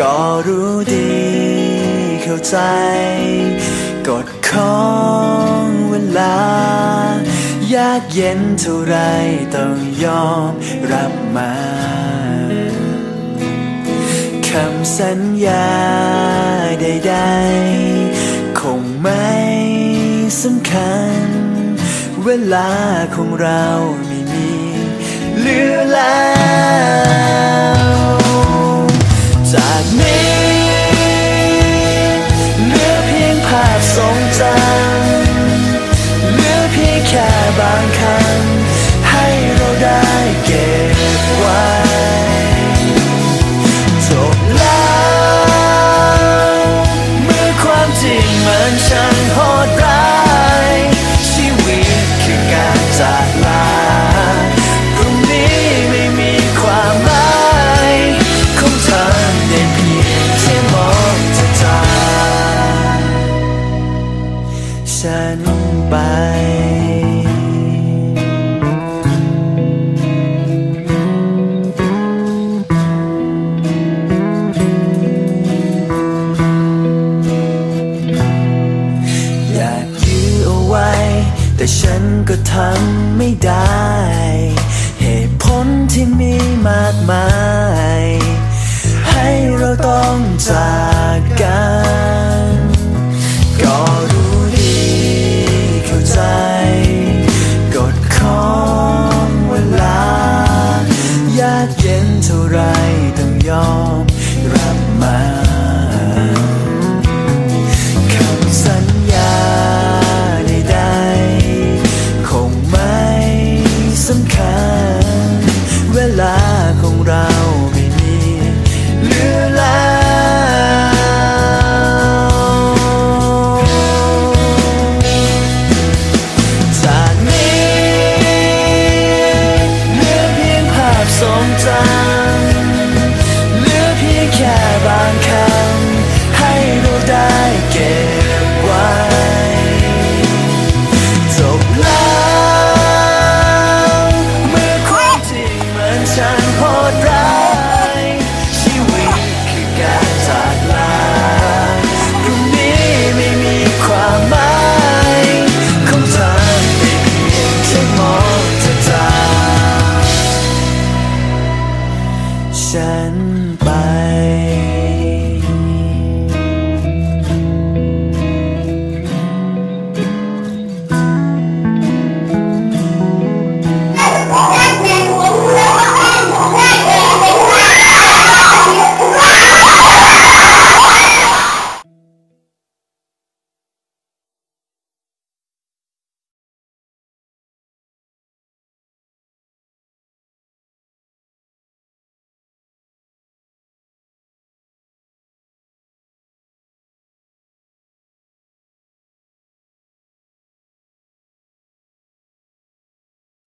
ก็รู้ดีเข้าใจ กฎของเวลายากเย็นเท่าไรต้องยอมรับมาคำสัญญาใดๆ คงไม่สำคัญ เวลาของเรา ทรงจำเหลือเพียงแค่บางคำ ไป อยากยื้อเอาไว้ แต่ฉันก็ทำไม่ได้ เหตุผลที่มีมากมาย ให้เราต้องจากกัน ลาของเราไม่มีเหลือแล้วจากนี้เหลือเพียงภาพทรงจังเหลือเพียงแค่บางคำ ไป